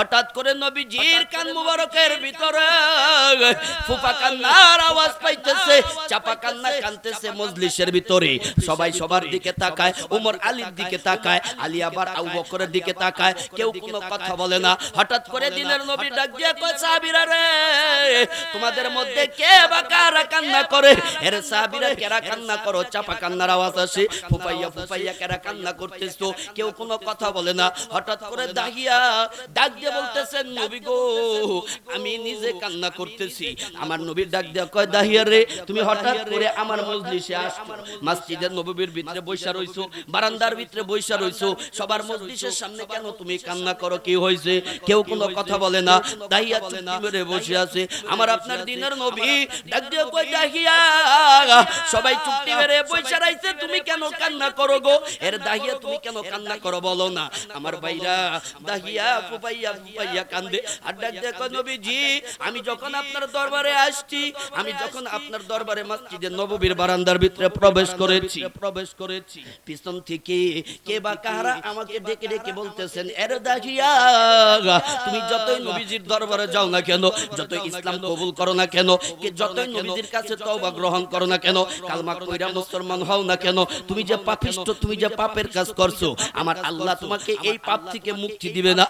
হঠাৎ করে নবীজির কান মুবারকের ভিতরে ফুফা কান্নার আওয়াজ পাইতেছে চাপা কান্না কানতেছে মজলিসের ভিতরে। সবাই সবার দিকে তাকায় উমর আলীর দিকে তাকায় আলী আবার আবু বকরের দিকে তাকায় কেউ কোনো কথা বলে না। হঠাৎ করে দিনের নবী ডাক দিয়ে কয় সাহাবীরা রে! তোমাদের মধ্যে কে বা কারা কান্না করে? এর সাহাবীরা কেরা কান্না করো? চাপা কান্নার আওয়াজ আসে। ফুফাইয়া ফুফাইয়া কেরা কান্না করতেছো? কেউ কোনো কথা বলে না। হঠাৎ করে দাহিয়া ডাক দিয়ে বলতেছেন, নবী গো, আমি নিজে কান্না করতেছি। আমার নবীর ডাক দিয়ে কয়, দাহিয়া রে, তুমি হঠাৎ করে আমার মজলিসে আসছো। মসজিদের নববীর ভিতরে বৈশা রইছো, বারান্দার ভিতরে বৈশা রইছো। সবার মজলিসের সামনে কেন তুমি কান্না করো? কি হয়েছে? কেউ কোনো কথা বলে না। দাহিয়া চুপটি মেরে বসে আছে। আমার আপনার দিনের নবী ডাক দিয়ে কই সবাই চুক্তি মেরে পয়সা রাইছে তুমি কেন কান্না করো গো? এর দাহিয়া তুমি কেন কান্না করো বলো না? আমার ভাইরা দাহিয়া ফুপাইয়া ফুপাইয়া কান্দে। আর ডাক দেখো নবীজি, আমি যখন আপনার দরবারে আসছি, আমি যখন আপনার দরবারে মসজিদের নববীর বারান্দার ভিতরে প্রবেশ করেছি। প্রবেশ করেছি পিছন থেকে কে বা কাহারা আমাকে ডেকে ডেকে বলতেছেন, এর দাহিয়া, তুমি যতই নবীজির দরবারে যাও না কেন, যতই ইসলাম কবুল করো না কেন যতই নবীজির কাছে তওবা গ্রহণ করো না কেন, কালমা কইরা মুসলমান হও না কেন তুমি যে পাপিষ্ট, তুমি যে পাপের কাজ করছ, আমার আল্লাহ তোমাকে এই পাপ থেকে মুক্তি দিবে না।